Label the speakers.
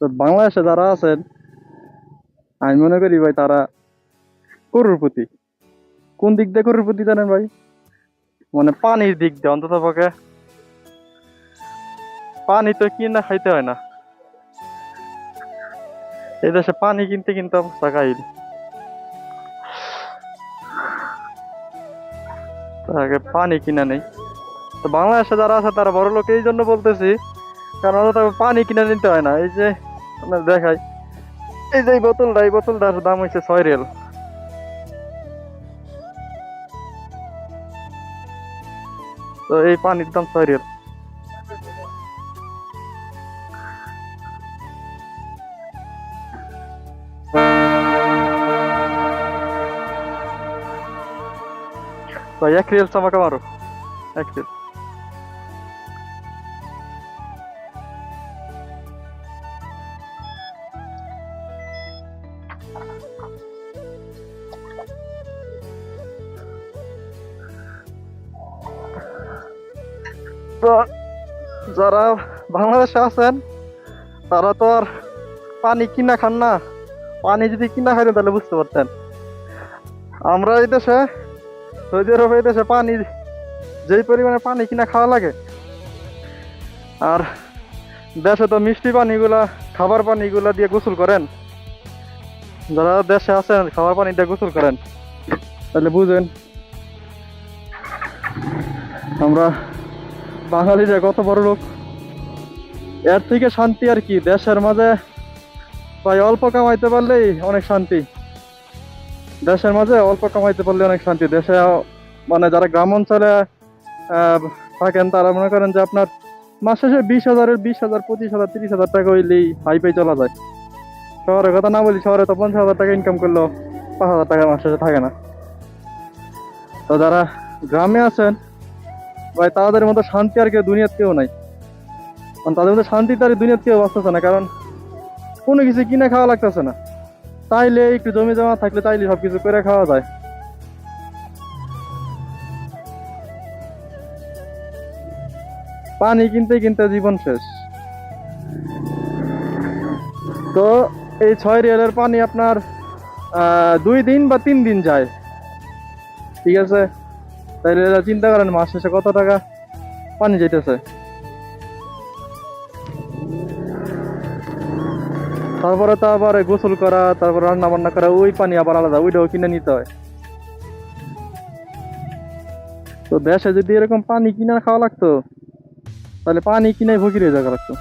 Speaker 1: তো বাংলাদেশে যারা আছেন, আমি মনে করি ভাই তারা করুরপতি কোন দিক দিয়ে করুরপতি জানেন ভাই? মানে পানির দিক দিয়ে, অন্তত পক্ষে। পানি তো কিনা খাইতে হয় না। এই দেশে পানি কিনতে কিনতে অবস্থা কাহিল। আগে পানি কিনা নেই। তো বাংলাদেশে যারা আছে, তারা বড় লোক এই জন্য বলতেছি, কারণ পানি কিনে নিতে হয় না। এই যে আপনার দেখাই। এই যে বোতলটা, এই বোতলটার দাম হচ্ছে ছয় রিয়াল। তো এই পানির দাম ছয় ভাই, এক রিয়াল চামাকা মারো এক রিয়াল। তো যারা বাংলাদেশে আছেন, তারা তো আর পানি কিনা খান না। পানি যদি কিনা খাইতেন তাহলে বুঝতে পারতেন। আমরা এই দেশে, সৌদি আরব এই দেশে পানি, যেই পরিমাণে পানি কিনা খাওয়া লাগে। আর দেশে তো মিষ্টি পানিগুলা, খাবার পানিগুলা দিয়ে গোসল করেন। যারা দেশে আছেন, খাবার পানি দিয়ে গোসল করেন। তাহলে বুঝেন, আমরা বাঙালিরা কত বড় লোক। এর থেকে শান্তি আর কি, দেশের মাঝে ভাই অল্প কামাইতে পারলেই অনেক শান্তি। দেশের মাঝে অল্প কামাইতে পারলে অনেক শান্তি। দেশে মানে যারা গ্রাম অঞ্চলে থাকেন, তারা মনে করেন যে আপনার মাস শেষে বিশ হাজারের বিশ হাজার, পঁচিশ হাজার, তিরিশ হাজার টাকা হইলেই হাই পাই চলা যায়। শহরের কথা না বলি, শহরে তো পঞ্চাশ হাজার টাকা ইনকাম করলেও পাঁচ হাজার টাকা মাস শেষে থাকে না। তো যারা গ্রামে আছেন ভাই, তাদের মতো শান্তি আর কেউ, দুনিয়ার কেউ নাই। কারণ তাদের মতো শান্তি তার দুনিয়ার কেউ বাঁচতেছে না, কারণ কোনো কিছু কিনে খাওয়া লাগতেছে না। তাইলে একটু জমি জমা থাকলে তাইলে সব কিছু করে খাওয়া যায়। পানি কিনতে কিনতে জীবন শেষ। তো এই ছয় রিয়ালের পানি আপনার দুই দিন বা তিন দিন যায়। ঠিক আছে? তাইলে এরা চিন্তা করেন মাস শেষে কত টাকা পানি যাইতেছে? তারপরে তো আবার গোসল করা, তারপর রান্না বান্না করা, ওই পানি আবার আলাদা, ওইটাও কিনে নিতে হয়। তো দেশে যদি এরকম পানি কিনা খাওয়া লাগতো, তাহলে পানি কিনে ভুগিয়ে যাওয়া লাগতো।